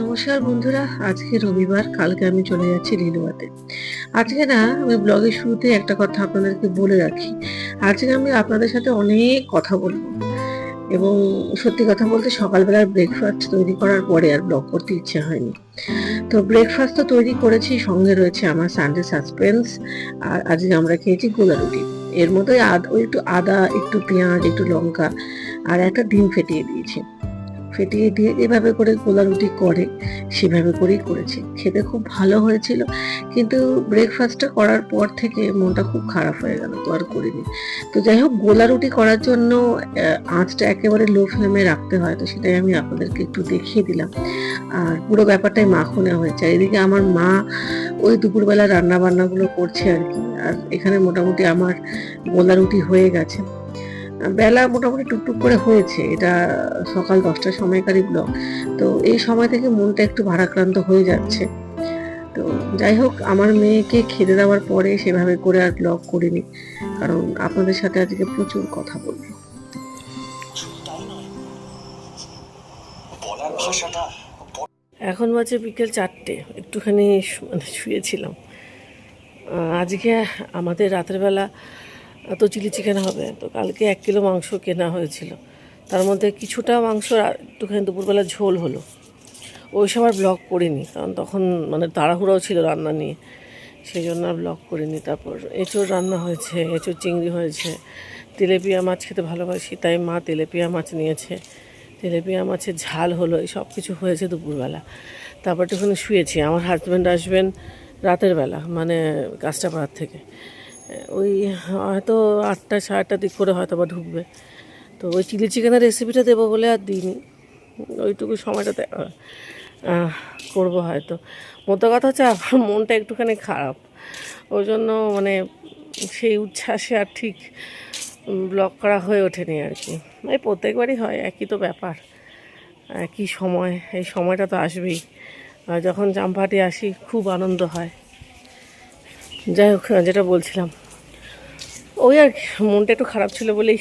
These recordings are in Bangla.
নমস্কার বন্ধুরা, আজকে রবিবার, কালকে আমি চলে যাচ্ছি লিলুয়াতে আজকে না, আমি ব্লগের শুরুতে একটা কথা আপনাদেরকে বলে রাখি। আজকে আমি আপনাদের সাথে অনেক কথা বলব। এবং সত্যি কথা বলতে সকালবেলার ব্রেকফাস্ট তৈরি করার পরে আর ব্লগ করতে ইচ্ছে হয়নি। তো ব্রেকফাস্ট তো তৈরি করেছি, সঙ্গে রয়েছে আমার সানডে সাসপেন্স আর আজকে আমরা খেয়েছি গোলা রুটি। এর মধ্যে একটু আদা, একটু পেঁয়াজ, একটু লঙ্কা, আর একটা ডিম ফেটিয়ে দিয়েছি। ফেটিয়ে দিয়ে এভাবে করে গোলা রুটি করে, সেভাবে করেই করেছি। খেতে খুব ভালো হয়েছিল, কিন্তু ব্রেকফাস্টটা করার পর থেকে মনটা খুব খারাপ হয়ে গেল, তো আর করিনি। তো যাই হোক গোলা রুটি করার জন্য আঁচটা একেবারে লো ফ্লেমে রাখতে হয়, তো সেটাই আমি আপনাদেরকে একটু দেখিয়ে দিলাম। আর পুরো ব্যাপারটাই মাখনে হয়েছে। এদিকে আমার মা ওই দুপুরবেলা রান্না বান্নাগুলো করছে আর কি। আর এখানে মোটামুটি আমার গোলা রুটি হয়ে গেছে। বেলা মোটামুটি টুকটুক করে হয়েছে। এটা সকাল দশটার সময়কারই ব্লগ তো এই সময় থেকে মনটা একটু ভারাক্রান্ত হয়ে যাচ্ছে। তো যাই হোক, আমার মেয়েকে খেতে দেওয়ার পরে সেভাবে করে আর ব্লগ করিনি। কারণ আপনাদের সাথে আজকে প্রচুর কথা বলব। এখন বাজে বিকেল চারটে। একটুখানি মানে শুয়েছিলাম। আজকে আমাদের রাতের বেলা তো চিলি চিকেন হবে। তো কালকে এক কিলো মাংস কেনা হয়েছিল। তার মধ্যে কিছুটা মাংস একটুখানি দুপুরবেলা ঝোল হলো। ওই সব সময় ব্লগ করিনি, কারণ তখন মানে তাড়াহুড়াও ছিল রান্না নিয়ে। সেই জন্য আর ব্লগ করিনি। তারপর এঁচোড় রান্না হয়েছে, এঁচোড় চিংড়ি হয়েছে, তেলেপিয়া মাছ খেতে ভালোবাসি, তাই মা তেলেপিয়া মাছ নিয়েছে। তেলেপিয়া মাছের ঝাল হলো, এই সব কিছু হয়েছে দুপুরবেলা। তারপর একটুখানি শুয়েছি। আমার হাজব্যান্ড আসবেন রাতের বেলা মানে কাস্টাপাড়ার থেকে। ওই, হয়তো আটটা, সাড়ে আটটার দিক করে হয়তো বা ঢুকবে। তো ওই চিলি চিকেনের রেসিপিটা দেবো বলে আর দিইনি। ওইটুকু সময়টাতে করব হয়তো। মতো কথা হচ্ছে আমার মনটা একটুখানি খারাপ। ওই জন্য মানে সেই উচ্ছ্বাসে আর ঠিক ব্লগ করা হয়ে ওঠেনি আর কি। এই প্রত্যেকবারই হয়, একই তো ব্যাপার। একই সময়, এই সময়টা তো আসবেই। যখন জামপাটি আসি, খুব আনন্দ হয়। যাই হোক যেটা বলছিলাম। ওই আর মনটা একটু খারাপ ছিল বলেই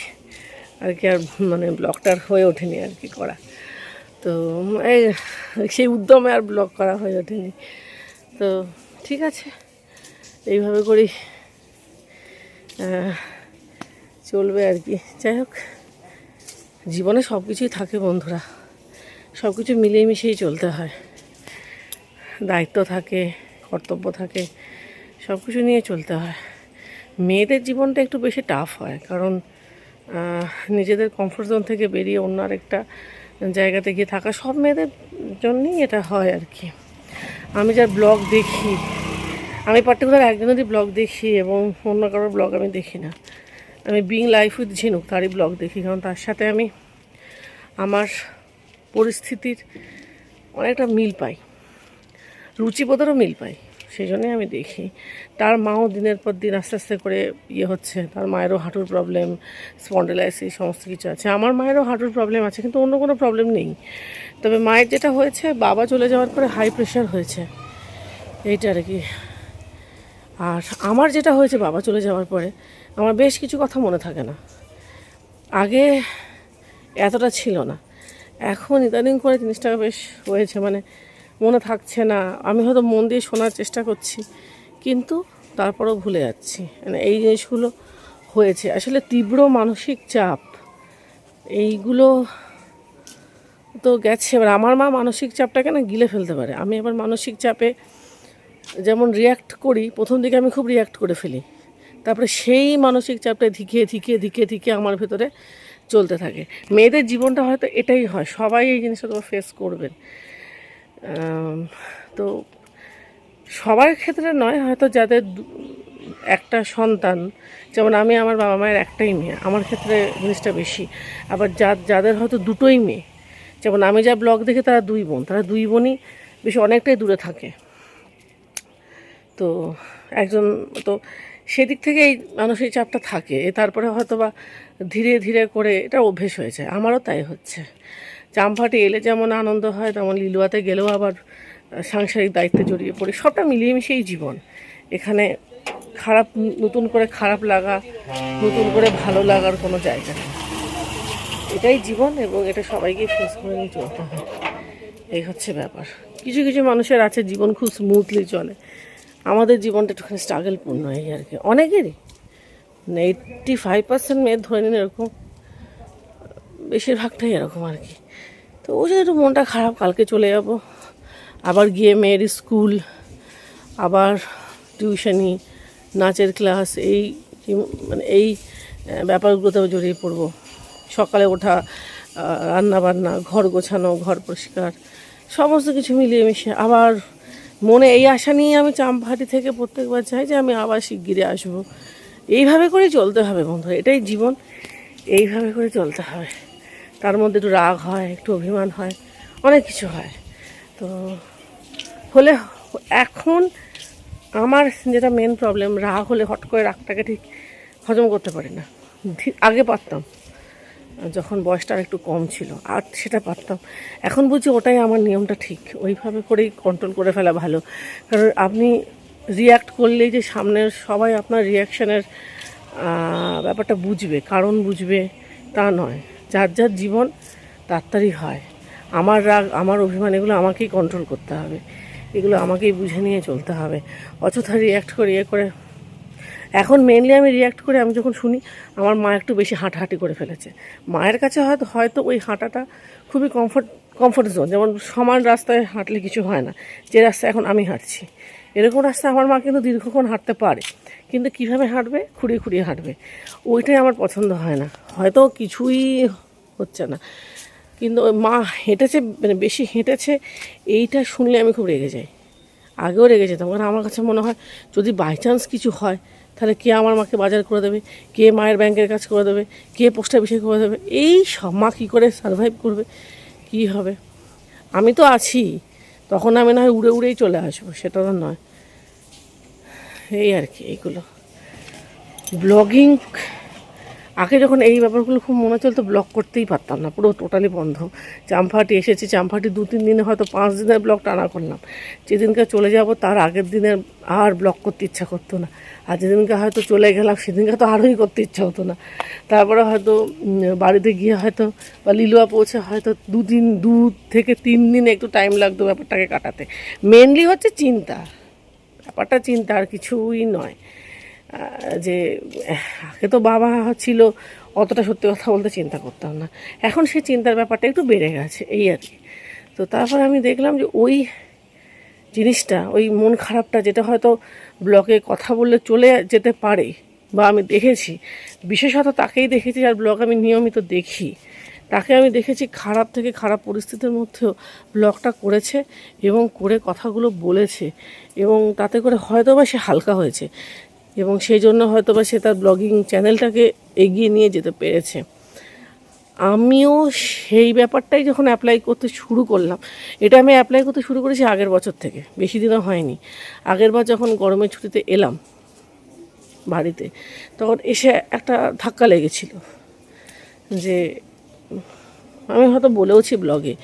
আর কি আর মানে ব্লগটার হয়ে ওঠেনি আর কি করা। তো এই সেই উদ্যমে আর ব্লগ করা হয়ে ওঠেনি। তো ঠিক আছে এইভাবে আহ, চলবে আর কি। যাই হোক জীবনে সব কিছুই থাকে বন্ধুরা। সব কিছু মিলিয়ে চলতে হয়। দায়িত্ব থাকে কর্তব্য থাকে। সব কিছু নিয়ে চলতে হয়। মেয়েদের জীবনটা একটু বেশি টাফ হয়, কারণ নিজেদের কমফোর্ট জোন থেকে বেরিয়ে অন্য আরেকটা জায়গাতে গিয়ে থাকা সব মেয়েদের জন্যই এটা হয় আর কি। আমি যার ব্লগ দেখি, আমি পার্টিকুলার একজনেরই ব্লগ দেখি এবং অন্য কারোর ব্লগ আমি দেখি না। আমি বিং লাইফ উইথ ঝিনুক তারই ব্লগ দেখি, কারণ তার সাথে আমি আমার পরিস্থিতির অনেকটা মিল পাই। রুচিবোধেরও মিল পাই। সেই জন্যই আমি দেখি। তার মাও দিনের পর দিন আস্তে আস্তে করে ইয়ে হচ্ছে, তার মায়েরও হাঁটুর প্রবলেম স্পন্ডেলাইসিস সমস্ত কিছু আছে। আমার মায়েরও হাঁটুর প্রবলেম আছে, কিন্তু অন্য কোনো প্রবলেম নেই। তবে মায়ের যেটা হয়েছে, বাবা চলে যাওয়ার পরে হাই প্রেশার হয়েছে। এইটা আর কি। আর আমার যেটা হয়েছে, বাবা চলে যাওয়ার পরে আমার বেশ কিছু কথা মনে থাকে না। আগে এতটা ছিল না। এখন ইদানিং করে জিনিসটা বেশ হয়েছে মানে মনে থাকছে না। আমি হয়তো মন দিয়ে শোনার চেষ্টা করছি, কিন্তু তারপরেও ভুলে যাচ্ছি। মানে এই জিনিসগুলো হয়েছে। আসলে তীব্র মানসিক চাপ, এইগুলো তো গেছে। এবার আমার মা মানসিক চাপটাকে না গিলে ফেলতে পারে। আমি আবার মানসিক চাপে যেমন রিয়াক্ট করি, প্রথম দিকে আমি খুব রিয়াক্ট করে ফেলি। তারপরে সেই মানসিক চাপটা ধিকে ধিকে ধিকে ধিকে আমার ভেতরে চলতে থাকে। মেয়েদের জীবনটা হয়তো এটাই হয়। সবাই এই জিনিসটা তোমার ফেস করবেন। তো সবার ক্ষেত্রে নয়, হয়তো যাদের একটা সন্তান, যেমন আমি আমার বাবা মায়ের একটাই মেয়ে, আমার ক্ষেত্রে জিনিসটা বেশি। আবার যা যাদের হয়তো দুটোই মেয়ে, যেমন আমি যা ব্লগ দেখি তারা দুই বোন, তারা দুই বোনই বেশি অনেকটাই দূরে থাকে। তো একজন, তো সেদিক থেকে এই মানসিক চাপটা থাকে তারপরে হয়তো বা ধীরে ধীরে করে এটা অভ্যেস হয়েছে আমারও তাই হচ্ছে। জামফাটি এলে যেমন আনন্দ হয়, তেমন লিলুয়াতে গেলেও আবার সাংসারিক দায়িত্বে জড়িয়ে পড়ি। সবটা মিলিয়ে মিশিয়েই জীবন। এখানে খারাপ, নতুন করে খারাপ লাগা, নতুন করে ভালো লাগার কোনো জায়গা নেই। এটাই জীবন এবং এটা সবাইকে ফেস করে নিয়ে চলতে হয়। এই হচ্ছে ব্যাপার। কিছু কিছু মানুষের আছে, জীবন খুব স্মুথলি চলে। আমাদের জীবনটা একটুখানি স্ট্রাগলপূর্ণ এই আর কি। অনেকেরই। এইটটি ফাইভ পার্সেন্ট মেয়ের ধরে নিন এরকম বেশিরভাগটাই এরকম আর কি। তো ওই জন্য একটু মনটা খারাপ, কালকে চলে যাব। আবার গিয়ে মেয়ের স্কুল, আবার টিউশনি, নাচের ক্লাস, এই মানে এই ব্যাপারগুলোতে জড়িয়ে পড়ব। সকালে ওঠা রান্না বান্না ঘর গোছানো, ঘর পরিষ্কার, সমস্ত কিছু মিলিয়ে মিশে আবার মনে এই আশা নিয়ে আমি চাম্পাহাটি থেকে প্রত্যেকবার চাই যে আমি আবার শিগগিরে আসব। এইভাবে করেই চলতে হবে বন্ধু, এটাই জীবন, এইভাবে করে চলতে হবে। তার মধ্যে একটু রাগ হয়, একটু অভিমান হয়, অনেক কিছু হয়। তো হলে এখন আমার যেটা মেন প্রবলেম রাগ হলে হট করে রাগটাকে ঠিক হজম করতে পারি না। আগে পারতাম, যখন বয়সটা একটু কম ছিল, আর সেটা পারতাম। এখন বুঝি ওটাই আমার নিয়মটা ঠিক, ওইভাবে করেই কন্ট্রোল করে ফেলা ভালো। কারণ আপনি রিয়াক্ট করলেই যে সামনের সবাই আপনার রিয়াকশানের ব্যাপারটা বুঝবে, কারণ বুঝবে, তা নয়। যার যার জীবন তাড়াতাড়ি হয়। আমার রাগ, আমার অভিমান, এগুলো আমাকেই কন্ট্রোল করতে হবে। এগুলো আমাকেই বুঝে নিয়ে চলতে হবে। অযথা রিয়াক্ট করে ইয়ে করে। এখন মেনলি আমি রিয়াক্ট করে, আমি যখন শুনি, আমার মা একটু বেশি হাঁটাহাঁটি করে ফেলেছে। মায়ের কাছে হয়তো হয়তো ওই হাঁটাটা খুবই কমফর্ট কমফর্ট জোন যেমন সমান রাস্তায় হাঁটলে কিছু হয় না। যে রাস্তায় এখন আমি হাঁটছি। এরকম রাস্তায় আমার মা কিন্তু দীর্ঘক্ষণ হাঁটতে পারে। কিন্তু কীভাবে হাঁটবে? খুঁড়িয়ে খুঁড়িয়ে হাঁটবে। ওইটাই আমার পছন্দ হয় না। হয়তো কিছুই হচ্ছে না। কিন্তু মা হেঁটেছে মানে বেশি হেঁটেছে, এইটা শুনলে আমি খুব রেগে যাই। আগেও রেগে যেতাম। কারণ আমার কাছে মনে হয়, যদি বাই চান্স কিছু হয়, তাহলে কে আমার মাকে বাজার করে দেবে? কে মায়ের ব্যাংকের কাজ করে দেবে? কে পোস্ট অফিসে করে দেবে? এই সব মা কী করে সার্ভাইভ করবে? কি হবে? আমি তো আছি। তখন আমি না হয় উড়ে উড়েই চলে আসব, সেটা তো নয়। এই আর কি, এইগুলো। ব্লগিং আগে যখন এই ব্যাপারগুলো খুব মনে চলতো ব্লগ করতেই পারতাম না, পুরো টোটালি বন্ধ। চাম্পাহাটি এসেছি, চাম্পাহাটি দু, তিন দিনে হয়তো পাঁচ দিনের ব্লগ টানা করলাম। যেদিনকে চলে যাব, তার আগের দিনের আর ব্লগ করতে ইচ্ছা করতো না। আর যেদিনকে হয়তো চলে গেলাম, সেদিনকে তো আরোই করতে ইচ্ছা হতো না। তারপরে হয়তো বাড়িতে গিয়ে হয়তো, বা লিলুয়া পৌঁছে হয়তো দুদিন দু থেকে তিন দিন একটু টাইম লাগতো ব্যাপারটাকে কাটাতে। মেনলি হচ্ছে চিন্তা। ব্যাপারটা চিন্তা আর কিছুই নয়। যে আগে তো বাবা ছিল, অতটা সত্যি কথা বলতে চিন্তা করতাম না। এখন সে চিন্তার ব্যাপারটা একটু বেড়ে গেছে, এই আর কি। তো তারপর আমি দেখলাম যে ওই জিনিসটা, ওই মন খারাপটা যেটা হয়তো ব্লগে কথা বললে চলে যেতে পারে, বা আমি দেখেছি। বিশেষত তাকেই দেখেছি আর ব্লগ আমি নিয়মিত দেখি। তাকে আমি দেখেছি খারাপ থেকে খারাপ পরিস্থিতির মধ্যেও ব্লগটা করেছে এবং করে কথাগুলো বলেছে এবং তাতে করে হয়তো বা সে হালকা হয়েছে এবং সেই জন্য হয়তো বা সে তার ব্লগিং চ্যানেলটাকে এগিয়ে নিয়ে যেতে পেরেছে। আমিও সেই ব্যাপারটাই যখন অ্যাপ্লাই করতে শুরু করলাম, এটা আমি অ্যাপ্লাই করতে শুরু করেছি আগের বছর থেকে, বেশি দিনও হয়নি। আগের বার যখন গরমের ছুটিতে এলাম বাড়িতে, তখন এসে একটা ধাক্কা লেগেছিল যে আমি হয়তো বলেওছি ব্লগে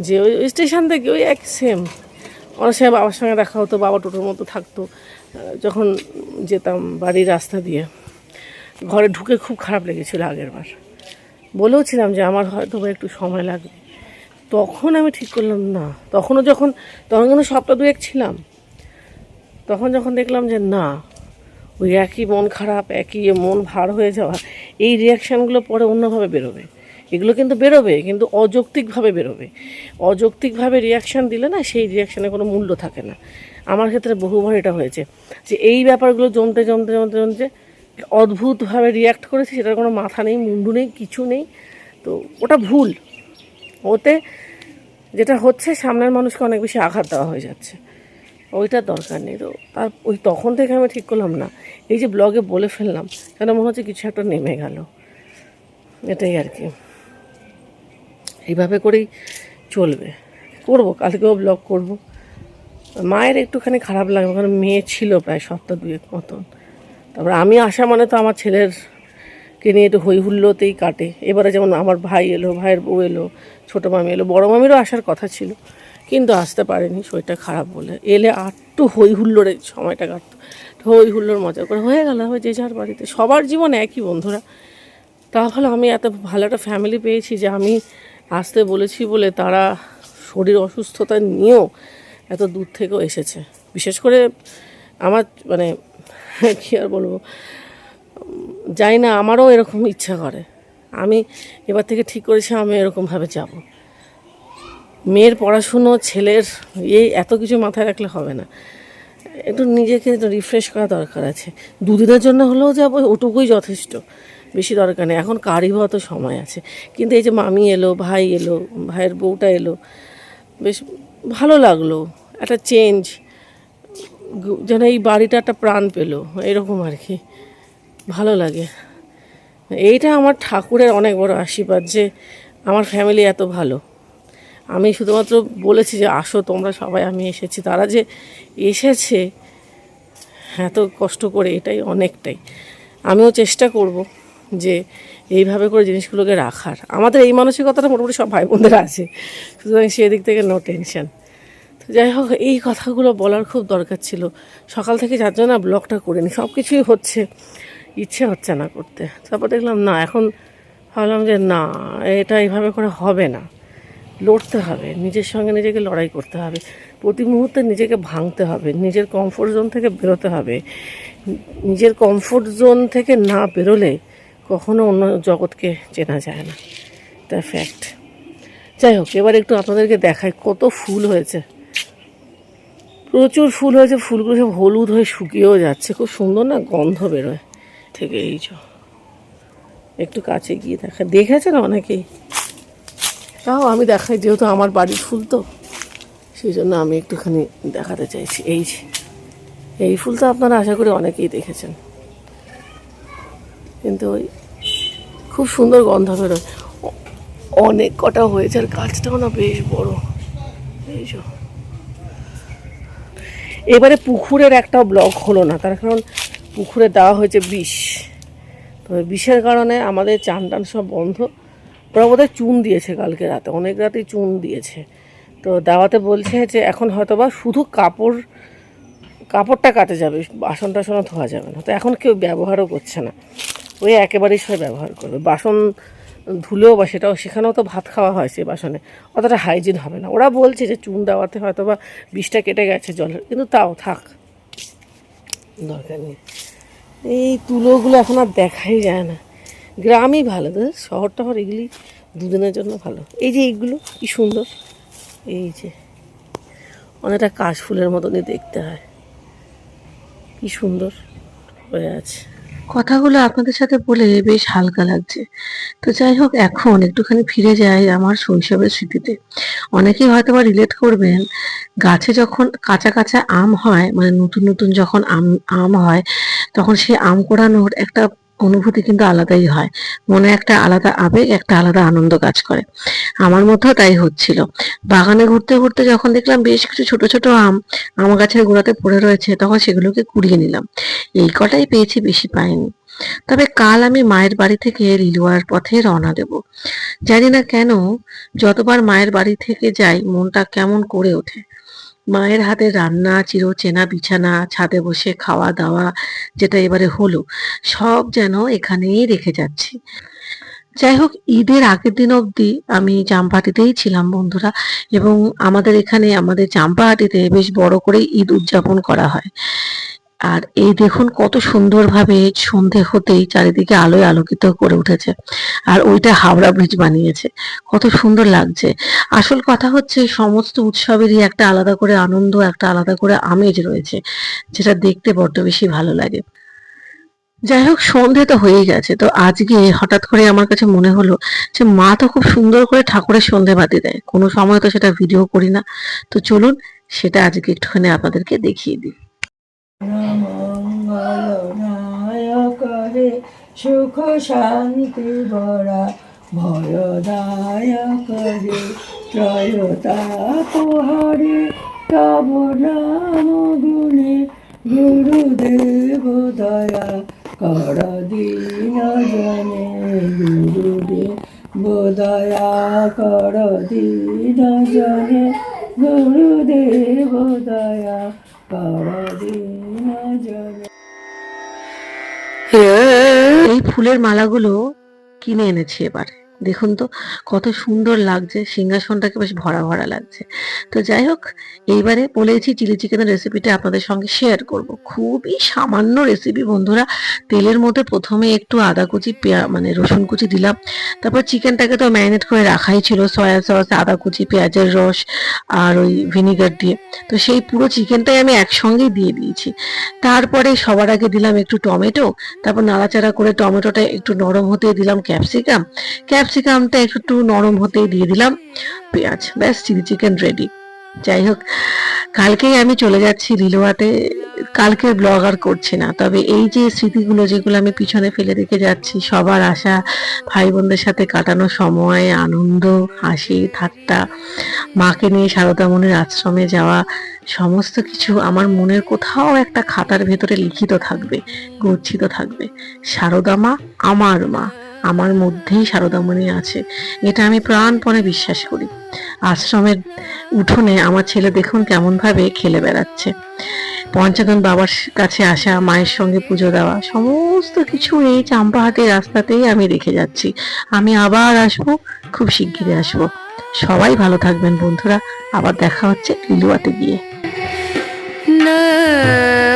যে ওই স্টেশন থেকে ওই এক সেম। অনেক সময় বাবার সঙ্গে দেখা হতো, বাবা টোটোর মতো থাকতো। যখন যেতাম বাড়ির রাস্তা দিয়ে। ঘরে ঢুকে খুব খারাপ লেগেছিল আগের বার। বলেওছিলাম যে আমার হয়তো একটু সময় লাগবে। তখন আমি ঠিক করলাম, না। তখনও যখন তখন কিন্তু সপ্তাহ দুয়েক ছিলাম। তখন যখন দেখলাম যে না, ওই একই মন খারাপ, একই মন ভার হয়ে যাওয়া, এই রিয়াকশানগুলো পরে অন্যভাবে বেরোবে। এগুলো কিন্তু বেরোবে, কিন্তু অযৌক্তিকভাবে বেরোবে। অযৌক্তিকভাবে রিয়াকশান দিলে না সেই রিয়াকশানে কোনো মূল্য থাকে না। আমার ক্ষেত্রে বহুবার এটা হয়েছে যে এই ব্যাপারগুলো জমতে জমতে জমতে জমতে অদ্ভুতভাবে রিয়াক্ট করেছি, সেটার কোনো মাথা নেই, মুন্ডু নেই, কিছু নেই। তো ওটা ভুল। ওতে যেটা হচ্ছে সামনের মানুষকে অনেক বেশি আঘাত দেওয়া হয়ে যাচ্ছে। ওইটার দরকার নেই। তো তার ওই তখন থেকে আমি ঠিক করলাম না। এই যে ব্লগে বলে ফেললাম, কেন মনে হচ্ছে কিছু একটা নেমে গেল। এটাই আর কি। এইভাবে করেই চলবে। করব, কালকেও ব্লগ করব। মায়ের একটুখানি খারাপ লাগবে কারণ মেয়ে ছিল প্রায় সপ্তাহ দুয়েক মতন। তারপর আমি আসা মানে তো আমার ছেলের কে নিয়ে একটু হই হুল্লোতেই কাটে। এবারে যেমন আমার ভাই এলো, ভাইয়ের বউ এলো, ছোটো মামি এলো, বড়ো মামিরও আসার কথা ছিল, কিন্তু আসতে পারেনি, শরীরটা খারাপ বলে। এলে আটটু হই হুল্লোড়ে সময়টা কাটতো। হই হুল্লোড় মজা করে। হয়ে গেল যে যার বাড়িতে। সবার জীবন একই বন্ধুরা। তাহলে আমি এত ভালো একটা ফ্যামিলি পেয়েছি যে আমি আসতে বলেছি বলে তারা শরীর অসুস্থতা নিয়েও এত দূর থেকেও এসেছে। বিশেষ করে আমার মানে কী আর বলব যাই না, আমারও এরকম ইচ্ছা করে। আমি এবার থেকে ঠিক করেছি, আমি এরকমভাবে যাব। মেয়ের পড়াশুনো, ছেলের এই এত কিছু মাথায় রাখলে হবে না। একটু নিজেকে রিফ্রেশ করা দরকার আছে। দুদিনের জন্য হলেও যাব, ওটুকুই যথেষ্ট। বেশি দরকার নেই। এখন কারই তো সময় আছে। কিন্তু এই যে মামি এলো, ভাই এলো, ভাইয়ের বউটা এলো, বেশ ভালো লাগল। একটা চেঞ্জ যেন এই বাড়িটা একটা প্রাণ পেল, এরকম আর কি। ভালো লাগে। এইটা আমার ঠাকুরের অনেক বড় আশীর্বাদ যে আমার ফ্যামিলি এত ভালো। আমি শুধুমাত্র বলেছি যে, আসো তোমরা সবাই, আমি এসেছি। তারা যে এসেছে, এত কষ্ট করে এটাই অনেকটাই। আমিও চেষ্টা করব। যে এইভাবে করে জিনিসগুলোকে রাখার। আমাদের এই মানসিকতাটা মোটামুটি সব ভাই বোনদের আছে। সুতরাং সেদিক থেকে নো টেনশন তো যাই হোক, এই কথাগুলো বলার খুব দরকার ছিল। সকাল থেকে যার জন্য ব্লগটা করিনি সব কিছুই হচ্ছে, ইচ্ছে হচ্ছে না করতে। তারপর দেখলাম, না, এখন ভাবলাম যে, না, এটা এইভাবে করে হবে না। লড়তে হবে, নিজের সঙ্গে নিজেকে লড়াই করতে হবে। প্রতি মুহূর্তে নিজেকে ভাঙতে হবে, নিজের কমফোর্ট জোন থেকে বেরোতে হবে। নিজের কমফোর্ট জোন থেকে না বেরোলে কখনো অন্য জগৎকে চেনা যায় না। এটা ফ্যাক্ট যাই হোক, এবার একটু আপনাদেরকে দেখাই কত ফুল হয়েছে। প্রচুর ফুল হয়েছে, ফুলগুলো সব হলুদ হয়ে শুকিয়েও যাচ্ছে। খুব সুন্দর না গন্ধ বেরোয় থেকে এই চ একটু কাছে গিয়ে দেখা দেখেছেন অনেকেই? তাও আমি দেখাই, যেহেতু আমার বাড়ির ফুল তো। সেই জন্য আমি একটুখানি দেখাতে চাইছি। এই যে, এই ফুল তো আপনারা আশা করি অনেকেই দেখেছেন। কিন্তু ওই খুব সুন্দর গন্ধ বেরোয় অনেক কটা হয়েছে আর গাছটাও না বেশ বড়। এবারে পুকুরের একটা ব্লক হলো না, তার কারণ পুকুরে দেওয়া হয়েছে বিষ। তো বিষের কারণে আমাদের চান টান সব বন্ধ। ওরা বোধহয় চুন দিয়েছে কালকে রাতে, অনেক রাতেই চুন দিয়েছে। তো দাওয়াতে বলছে যে এখন হয়তো বা শুধু কাপড়, কাপড়টা কাটে যাবে বাসন টাসনও ধোয়া যাবে না। তো এখন কেউ ব্যবহারও করছে না। ওই একেবারেই সবাই ব্যবহার করবে। বাসন ধুলেও বা সেটাও সেখানেও তো ভাত খাওয়া হয় সেই বাসনে। অতটা হাইজিন হবে না। ওরা বলছে যে চুন দেওয়াতে হয়তো বা বিষটা কেটে গেছে জলের। কিন্তু তাও থাক। দরকার নেই। এই তুলোগুলো এখন আর দেখাই যায় না। গ্রামই ভালো। শহর টহর এগুলি দুদিনের জন্য ভালো। এই যে এইগুলো, কি সুন্দর। এই যে, অনেকটা কাশফুলের মতনই দেখতে হয়। কি সুন্দর হয়ে আছে। কথাগুলো আপনাদের সাথে বলে বেশ হালকা লাগছে। তো যাই হোক, এখন একটুখানি ফিরে যায় আমার শৈশবের স্মৃতিতে। অনেকেই হয়তো বা রিলেট করবেন, গাছে যখন কাঁচা কাঁচা আম হয় মানে নতুন নতুন যখন আম আম হয়, তখন সেই আম কোড়ানোর একটা অনুভূতি কিন্তু আলাদাই হয়। মনে একটা আলাদা আবেগ, একটা আলাদা আনন্দ কাজ করে। আমার মধ্যেও তাই হচ্ছিল। বাগানে ঘুরতে ঘুরতে যখন দেখলাম বেশ কিছু ছোট ছোট আম আম গাছের গোড়াতে পড়ে রয়েছে, তখন সেগুলোকে কুড়িয়ে নিলাম। এই কটাই পেয়েছি, বেশি পাইনি। তবে কাল আমি মায়ের বাড়ি থেকে লিলুয়ার পথে রওনা দেব। জানি না কেন, যতবার মায়ের বাড়ি থেকে যাই, মনটা কেমন করে ওঠে। মায়ের হাতে রান্না চির চেনা বিছানা, ছাদে বসে খাওয়া দাওয়া যেটা এবারে হলো, সব যেন এখানেই রেখে যাচ্ছি। যাই হোক ঈদের আগের দিন অবধি আমি চাম্পাহাটিতেই ছিলাম, বন্ধুরা, এবং আমাদের এখানে, আমাদের চাম্পাহাটিতে বেশ বড় করে ঈদ উদযাপন করা হয়। আর এই দেখুন কত সুন্দরভাবে সন্ধে হতেই চারিদিকে আলোয় আলোকিত করে উঠেছে। আর ওইটা হাওড়া ব্রিজ বানিয়েছে। কত সুন্দর লাগছে। আসল কথা হচ্ছে, সমস্ত উৎসবেরই একটা আলাদা করে আনন্দ, একটা আলাদা করে আমেজ রয়েছে, যেটা দেখতে বড্ড বেশি ভালো লাগে। যাই হোক, সন্ধে তো হয়েই গেছে। তো আজকে হঠাৎ করে আমার কাছে মনে হলো যে, মা তো খুব সুন্দর করে ঠাকুরের সন্ধে বাতি দেয়। কোনো সময় তো সেটা ভিডিও করি না। তো চলুন, সেটা আজকে একটুখানি আপনাদেরকে দেখিয়ে দিই। সুখ শান্তি বরা ভয়দায়ক রে ত্রয়তাপহারে তব নাম গুণে গুরুদেব দয়া কর দীন জনে গুরুদেব দয়া কর দীন জনে গুরুদেব দয়া কর দীন এই ফুলের মালাগুলো কিনে এনেছি এবার। দেখুন তো, কত সুন্দর লাগছে, সিংহাসনটাকে বেশ ভরা ভরা লাগছে। তো যাই হোক, এইবারে বলেছি চিলি চিকেনের রেসিপিটা আপনাদের সঙ্গে শেয়ার করব। খুবই সামান্য রেসিপি বন্ধুরা, তেলের মধ্যে প্রথমে একটু আদা কুচি, পেঁয়া মানে রসুন কুচি দিলাম। তারপর চিকেনটাকে তো ম্যারিনেট করে রাখাই ছিল সয়া সস আদা কুচি, পেঁয়াজের রস আর ওই ভিনিগার দিয়ে। তো সেই পুরো চিকেনটাই আমি একসঙ্গেই দিয়ে দিয়েছি। তারপরে সবার আগে দিলাম একটু টমেটো, তারপর নাড়াচাড়া করে টমেটোটা একটু নরম হতে দিলাম ক্যাপসিকাম ক্যাপসিকামটা একটু নরম হতেই দিয়ে দিলাম। পেঁয়াজ, ব্যাস, চিলি চিকেন রেডি যাই হোক, কালকেই আমি চলে যাচ্ছি লিলোয়াতে কালকে ব্লগ আর করছি না। তবে এই যে স্মৃতিগুলো যেগুলো আমি পিছনে ফেলে রেখে যাচ্ছি, সবার আশা ভাই বোনদের সাথে কাটানো সময়, আনন্দ, হাসি, ঠাট্টা, মাকে নিয়ে সারদামণির আশ্রমে যাওয়া, সমস্ত কিছু আমার মনের কোথাও একটা খাতার ভেতরে লিখিত থাকবে, গচ্ছিত থাকবে। সারদা মা, আমার মা। আমার মধ্যেই সারদামণি আছে। এটা আমি প্রাণপণে বিশ্বাস করি। আশ্রমের উঠোনে আমার ছেলে দেখুন কেমন ভাবে খেলে বেড়াচ্ছে। পঞ্চানন বাবার কাছে আসা, মায়ের সঙ্গে পুজো দেওয়া, সমস্ত কিছু এই চাম্পাহাটি রাস্তাতেই আমি রেখে যাচ্ছি। আমি আবার আসব, খুব শিগগিরই আসব। সবাই ভালো থাকবেন বন্ধুরা। আবার দেখা হচ্ছে লিলুয়াতে গিয়ে। না